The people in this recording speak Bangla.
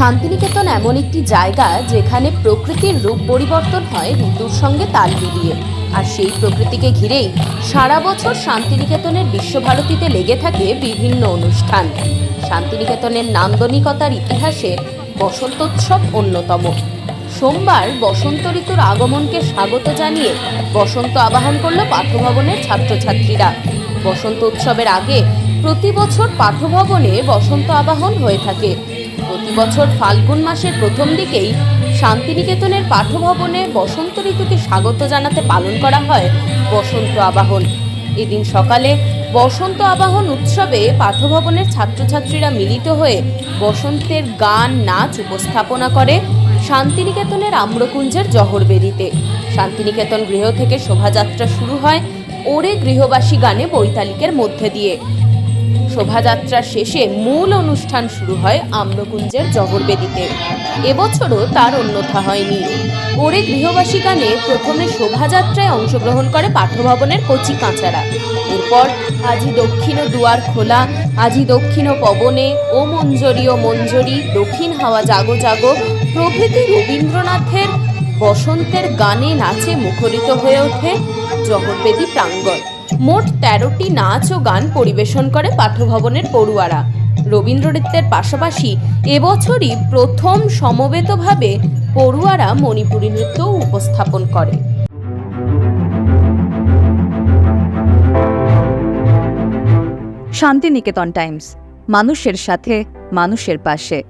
শান্তিনিকেতন এমন একটি জায়গা যেখানে প্রকৃতির রূপ পরিবর্তন হয় ঋতুর সঙ্গে তাল মিলিয়ে। আর সেই প্রকৃতিকে ঘিরেই সারা বছর শান্তিনিকেতনের বিশ্বভারতীতে লেগে থাকে বিভিন্ন অনুষ্ঠান। শান্তিনিকেতনের নান্দনিকতার ইতিহাসে বসন্তোৎসব অন্যতম। সোমবার বসন্ত ঋতুর আগমনকে স্বাগত জানিয়ে বসন্ত আবাহন করল পাঠভবনের ছাত্রছাত্রীরা। বসন্ত উৎসবের আগে প্রতি বছর পাঠভবনে বসন্ত আবাহন হয়ে থাকে। বছর ফাল্গুন মাসের প্রথম দিকেই শান্তিনিকেতনের পাঠভবনে বসন্ত ঋতুকে স্বাগত জানাতে পালন করা হয় বসন্ত আবাহন। এদিন সকালে বসন্ত আবাহন উৎসবে পাঠভবনের ছাত্রছাত্রীরা মিলিত হয়ে বসন্তের গান, নাচ উপস্থাপনা করে শান্তিনিকেতনের আম্রকুঞ্জের জহরবেদিতে শান্তিনিকেতন গৃহ থেকে শোভাযাত্রা শুরু হয় ওরে গৃহবাসী গানে বৈতালিকের মধ্যে দিয়ে। শোভাযাত্রার শেষে মূল অনুষ্ঠান শুরু হয় আম্রকুঞ্জের জগরবেদিতে এবছরও তার অন্যথা হয়নি। ওরে গৃহবাসী গানে প্রথমে শোভাযাত্রায় অংশগ্রহণ করে পাঠভবনের কচি কাঁচারা। এরপর আজি দক্ষিণ দুয়ার খোলা, আজি দক্ষিণ পবনে, ও মঞ্জরি ও মঞ্জরি, দক্ষিণ হাওয়া জাগো জাগো, প্রভৃতি রবীন্দ্রনাথের বসন্তের গানে নাচে মুখরিত হয়ে ওঠে জগৎবেদী প্রাঙ্গণ। মোট তেরোটি নাচ ও গান পরিবেশন করে পাঠভবনের পড়ুয়ারা। রবীন্দ্র নৃত্যের পাশাপাশি এবছরই প্রথম সমবেতভাবে পড়ুয়ারা মণিপুরী নৃত্যও উপস্থাপন করে। শান্তিনিকেতন টাইমস, মানুষের সাথে, মানুষের পাশে।